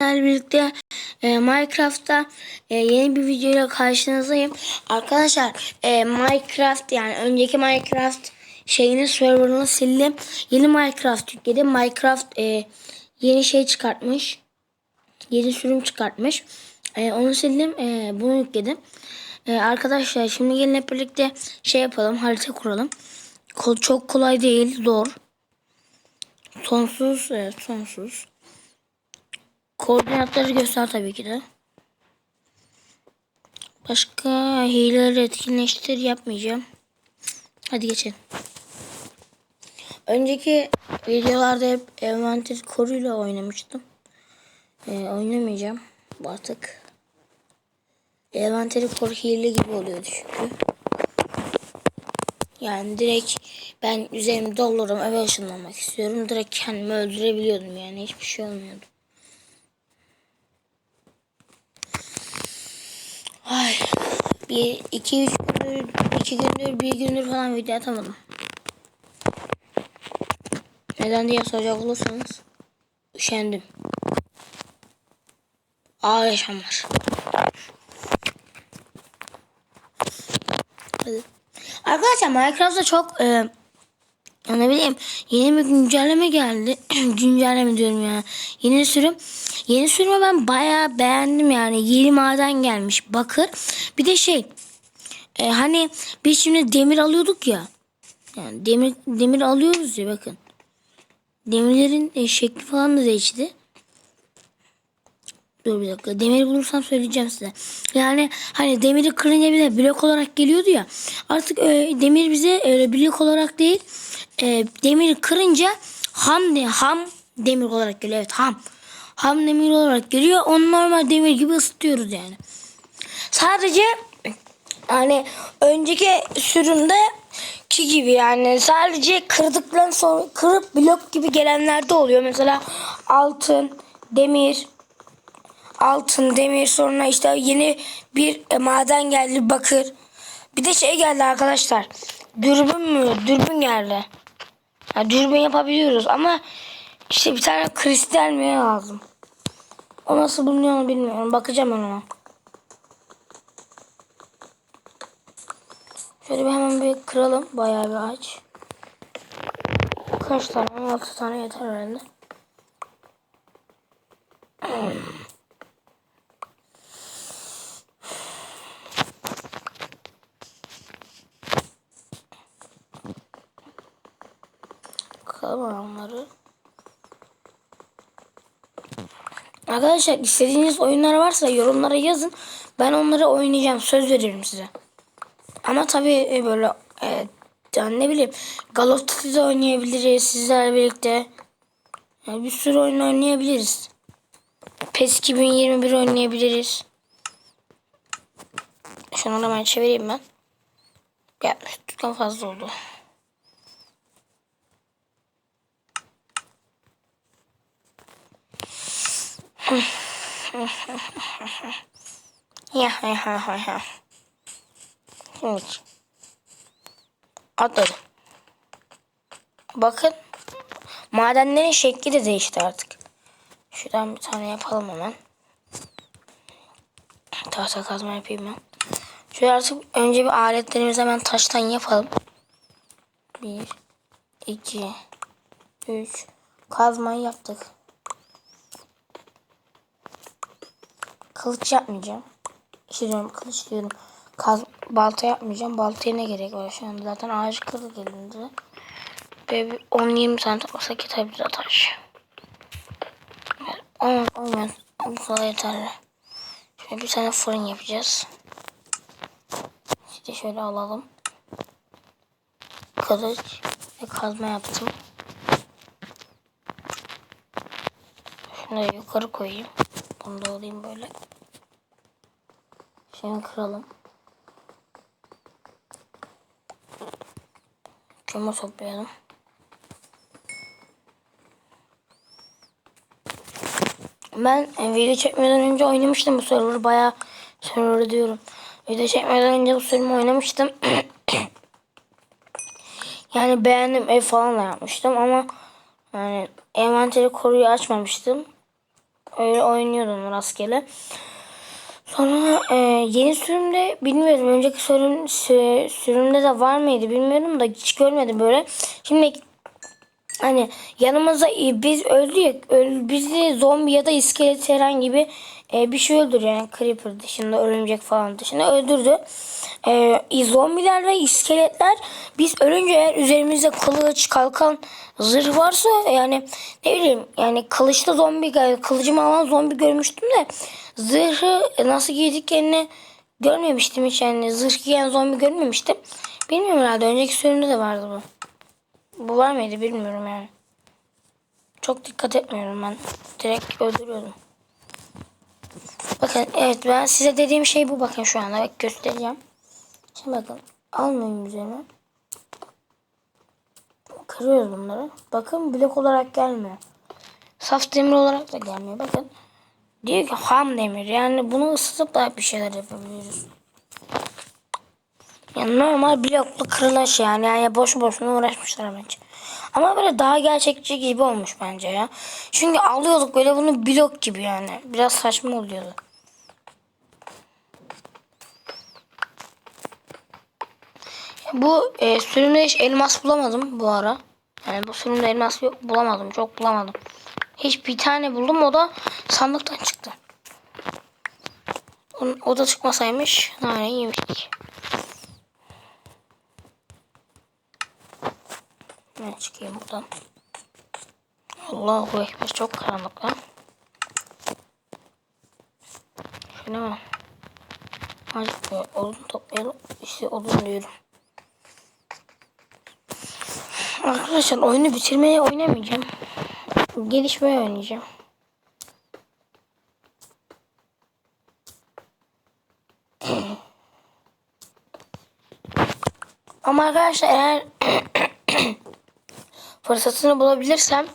Sizlerle birlikte e, Minecraft'ta e, yeni bir videoyla karşınızdayım. Arkadaşlar e, Minecraft yani önceki Minecraft şeyini serverını sildim. Yeni Minecraft yükledim. Minecraft e, yeni şey çıkartmış. Yeni sürüm çıkartmış. E, onu sildim. E, bunu yükledim. E, arkadaşlar şimdi gelin hep birlikte şey yapalım. Harita kuralım. Ko- çok kolay değil. Zor. Sonsuz. Evet sonsuz. Koordinatları göster tabii ki de. Başka hileleri etkinleştir yapmayacağım. Hadi geçelim. Önceki videolarda hep envanter koruyla oynamıştım. Ee, oynamayacağım artık. Envanteri koru hile gibi oluyordu çünkü. Yani direkt ben üzerimi doldururum eve ışınlanmak istiyorum. Direkt kendimi öldürebiliyordum yani hiçbir şey olmuyordu. Ay. Bir, iki, üç gündür, iki gündür, bir gündür falan video atamadım. Neden diye soracak olursanız üşendim. Ağır. Hadi. Arkadaşlar Minecraft'ta çok e, ne bileyim yeni bir güncelleme geldi. güncelleme diyorum ya. Yeni sürüm. Yeni sürümü ben bayağı beğendim yani. Yeni maden gelmiş bakır. Bir de şey e, hani biz şimdi demir alıyorduk ya. Yani demir demir alıyoruz ya bakın. Demirlerin e, şekli falan da değişti. Dur bir dakika. Demiri bulursam söyleyeceğim size. Yani hani demiri kırınca bir de blok olarak geliyordu ya. Artık e, demir bize öyle blok olarak değil. E, demiri kırınca ham ham demir olarak geliyor. Evet ham. Ham demir olarak geliyor. Onu normal demir gibi ısıtıyoruz yani. Sadece hani önceki sürümde ki gibi yani sadece kırdıktan sonra kırıp blok gibi gelenler de oluyor. Mesela altın, demir, altın, demir sonra işte yeni bir e, maden geldi bakır. Bir de şey geldi arkadaşlar. Dürbün mü? Dürbün geldi. Ya dürbün yapabiliyoruz ama işte bir tane kristal mi lazım. O nasıl bulunuyor onu bilmiyorum. Bakacağım ona. Şöyle bir hemen bir kıralım. Bayağı bir ağaç. Kaç tane? 16 tane yeter herhalde. Bakalım onları. Arkadaşlar istediğiniz oyunlar varsa yorumlara yazın. Ben onları oynayacağım. Söz veririm size. Ama tabii e, böyle e, ne bileyim Galatasaray oynayabiliriz sizlerle birlikte. Yani bir sürü oyun oynayabiliriz. PES 2021 oynayabiliriz. Şunu ben çevireyim ben. Yapmıştıktan fazla oldu. Ya ya ya ya. Şimdi. Atladım. Bakın. Madenlerin şekli de değişti artık. Şuradan bir tane yapalım hemen. Tahta kazma yapayım ben. Şöyle artık önce bir aletlerimizi hemen taştan yapalım. Bir, iki, üç. Kazmayı yaptık. Kılıç yapmayacağım. Şey kılıç diyorum. Kaz, balta yapmayacağım. Baltaya ne gerek var şu anda? Zaten ağaç kırık elinde. Bir 10-20 tane toplasak yetebilir taş. 10 10 bu kadar yeterli. Şöyle bir tane fırın yapacağız. İşte şöyle alalım. Kılıç ve kazma yaptım. Şunu yukarı koyayım. Bunu da alayım böyle. Şimdi kıralım. Kömür toplayalım. Ben e, video çekmeden önce oynamıştım bu server'ı. Bayağı server'ı diyorum. Video çekmeden önce bu server'ı oynamıştım. yani beğendim ev falan da yapmıştım ama yani envanteri koruyu açmamıştım. Öyle oynuyordum rastgele. Sonra e, yeni sürümde bilmiyorum. Önceki sürüm, sü- sürümde de var mıydı bilmiyorum da hiç görmedim böyle. Şimdi hani yanımıza biz öldük. Öl, bizi zombi ya da iskelet herhangi bir e, bir şey öldür yani creeper dışında örümcek falan dışında öldürdü. E, zombiler ve iskeletler biz ölünce eğer üzerimizde kılıç kalkan zırh varsa yani ne bileyim yani kılıçlı zombi kılıcımı alan zombi görmüştüm de zırhı nasıl giydiklerini görmemiştim hiç yani zırh giyen zombi görmemiştim. Bilmiyorum herhalde önceki sürümde de vardı bu. Bu var mıydı bilmiyorum yani. Çok dikkat etmiyorum ben. Direkt öldürüyordum. Bakın evet ben size dediğim şey bu bakın şu anda. Bak göstereceğim. Şimdi bakın almayın üzerine. Kırıyoruz bunları. Bakın blok olarak gelmiyor. Saf demir olarak da gelmiyor. Bakın. Diyor ki ham demir. Yani bunu ısıtıp da bir şeyler yapabiliyoruz. Yani normal bloklu kırılan şey yani. yani boşu boşuna uğraşmışlar bence. Ama böyle daha gerçekçi gibi olmuş bence ya. Çünkü alıyorduk böyle bunu blok gibi yani. Biraz saçma oluyordu. Bu e, sürümde hiç elmas bulamadım bu ara. Yani bu sürümde elmas yok bulamadım. Çok bulamadım. Hiç bir tane buldum o da sandıktan çıktı. O, o da çıkmasaymış nane yemiştik. Çıkayım buradan. Allahu Ekber çok karanlık lan. Şöyle mi? Azıcık böyle odun toplayalım. İşte odun diyorum. Arkadaşlar oyunu bitirmeye oynamayacağım. Gelişmeye oynayacağım. Ama arkadaşlar eğer fırsatını bulabilirsem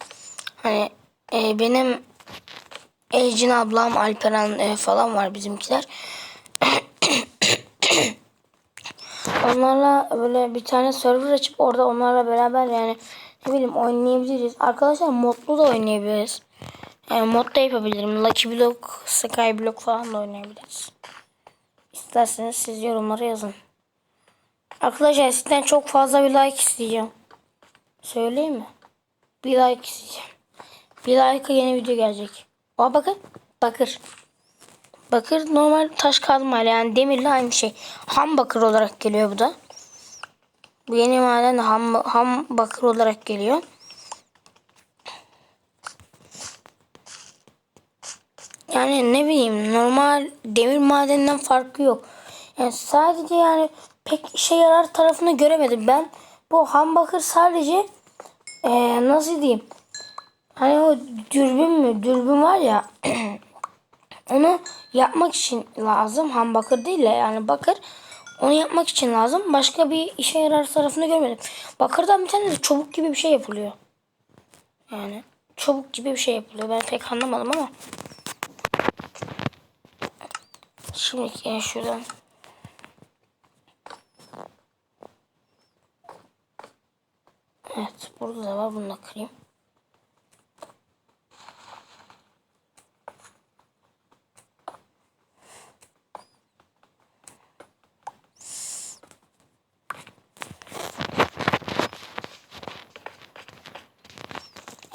hani e, benim Ecin ablam Alperen e, falan var bizimkiler. Onlarla böyle bir tane server açıp orada onlarla beraber yani ne bileyim oynayabiliriz. Arkadaşlar modlu da oynayabiliriz. Yani mod da yapabilirim. Lucky Block, Sky Block falan da oynayabiliriz. İsterseniz siz yorumlara yazın. Arkadaşlar sizden çok fazla bir like isteyeceğim. Söyleyeyim mi? Bir like isteyeceğim. Bir like'a yeni video gelecek. Aa bakın. Bakır. Bakır normal taş kazmayla yani demirle aynı şey. Ham bakır olarak geliyor bu da. Bu yeni maden de ham, ham bakır olarak geliyor. Yani ne bileyim normal demir madeninden farkı yok. Yani sadece yani pek işe yarar tarafını göremedim. Ben bu ham bakır sadece ee, nasıl diyeyim hani o dürbün mü dürbün var ya onu yapmak için lazım. Ham bakır değil de yani bakır onu yapmak için lazım. Başka bir işe yarar tarafını görmedim. Bakırdan bir tane de çubuk gibi bir şey yapılıyor. Yani çubuk gibi bir şey yapılıyor. Ben pek anlamadım ama. Şimdi yani şuradan Evet burada da var. Bunu da kırayım.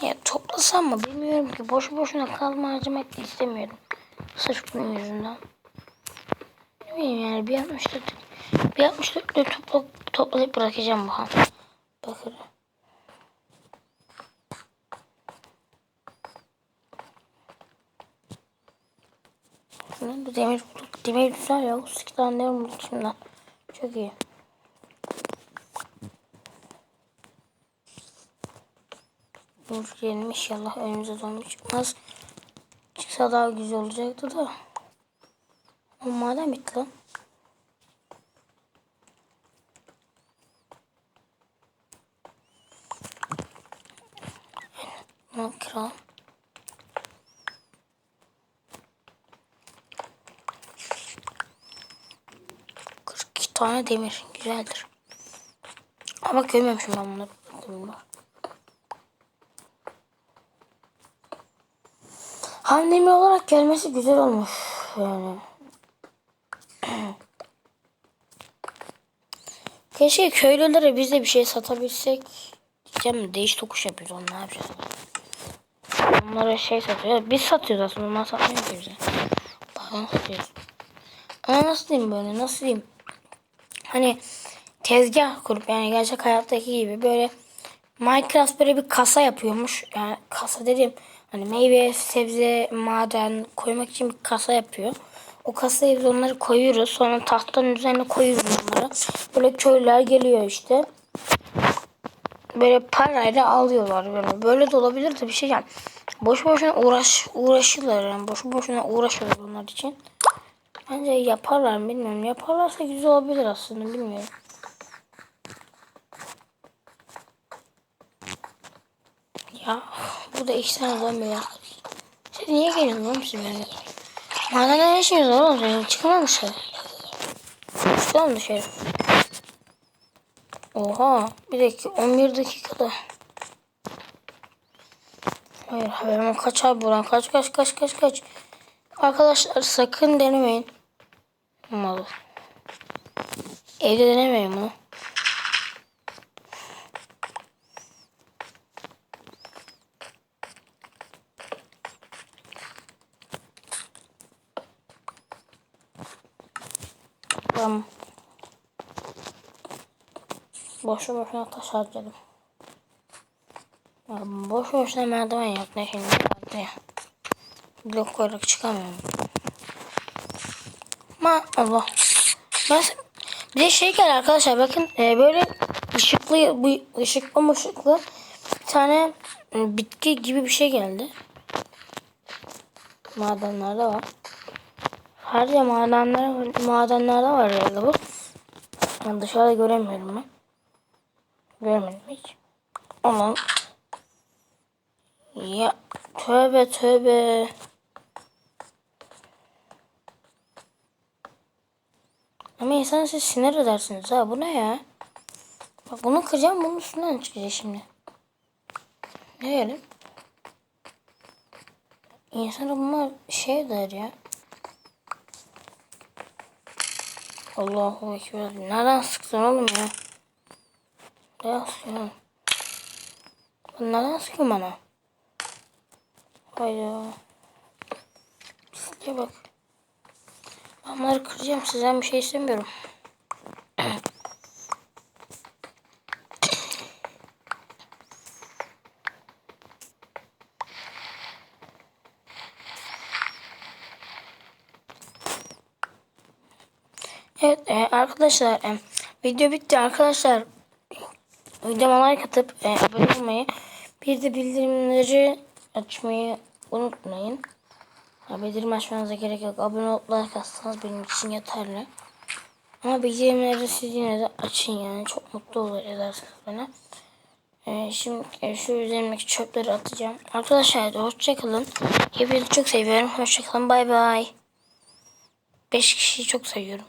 Ya toplasam mı bilmiyorum ki. Boş boşuna kazma harcamak da istemiyorum. Sırf bunun yüzünden. Ne bileyim yani bir 64 bir 64 de topla, toplayıp bırakacağım bu han. Bakın. Şundan da demir bulduk. Demir güzel ya. 32 tane demir bulduk şimdiden. Çok iyi. Dur gelin inşallah önümüze zombi çıkmaz. Çıksa daha güzel olacaktı da. O madem bitti lan. Bunu kıralım. Kırk iki tane demir. Güzeldir. Ama görmemişim ben bunları. ham demir olarak gelmesi güzel olmuş yani. Keşke köylülere biz de bir şey satabilsek. Diyeceğim de değiş tokuş yapıyoruz onu ne yapacağız? Onlara şey satıyor. Biz satıyoruz aslında onlar satmıyor ki bize. Bakalım satıyoruz. Ama nasıl diyeyim böyle nasıl diyeyim? Hani tezgah kurup yani gerçek hayattaki gibi böyle Minecraft böyle bir kasa yapıyormuş. Yani kasa dediğim hani meyve, sebze, maden koymak için bir kasa yapıyor. O kasaya biz onları koyuyoruz. Sonra tahtanın üzerine koyuyoruz onları. Böyle köylüler geliyor işte. Böyle parayla alıyorlar böyle. Böyle de olabilir de bir şey yani. Boş boşuna uğraş uğraşıyorlar yani. Boş boşuna uğraşıyorlar onlar için. Bence yaparlar bilmiyorum. Yaparlarsa güzel olabilir aslında bilmiyorum. Ya bu da iki tane zombi ya. Siz niye geliyorsunuz oğlum siz böyle? Madende ne işiniz var oğlum? senin? Çıkamam dışarı. Oha. Bir dakika. 11 dakikada. Hayır hemen kaç abi buradan. Kaç kaç kaç kaç kaç. Arkadaşlar sakın denemeyin. Malı. Evde denemeyin bunu. Tamam. Boşu boşuna taş harcadım. Boşu boşuna merdiven yaptı ne şimdi. Blok koyarak çıkamıyorum. Ma Allah. Ben bir de şey geldi arkadaşlar bakın e, böyle ışıklı bu ışıklı ışıklı bir tane e, bitki gibi bir şey geldi. Madenlerde var. Harca madenler madenlerde var herhalde bu. Yani dışarıda göremiyorum ben. Görmedim hiç. Ama ya tövbe tövbe. Ama insan siz sinir edersiniz ha. Bu ne ya? Bak bunu kıracağım bunun üstünden çıkacak şimdi. Ne diyelim? İnsana bunlar şey der ya. Allahu Ekber. Nereden sıktın oğlum ya? Nereden sıkıyorsun? Nereden sıkıyorsun bana? Hayda. Pisliğe bak. Ben bunları kıracağım. Sizden bir şey istemiyorum. Evet e, arkadaşlar e, video bitti arkadaşlar. Videoma like atıp e, abone olmayı bir de bildirimleri açmayı unutmayın. Ya, bildirim açmanıza gerek yok. Abone olup like atsanız benim için yeterli. Ama bildirimleri siz yine de açın yani. Çok mutlu olur edersiniz bana. E, şimdi şu üzerimdeki çöpleri atacağım. Arkadaşlar hoşçakalın. Hepinizi çok seviyorum. Hoşçakalın. Bay bay. 5 kişiyi çok seviyorum.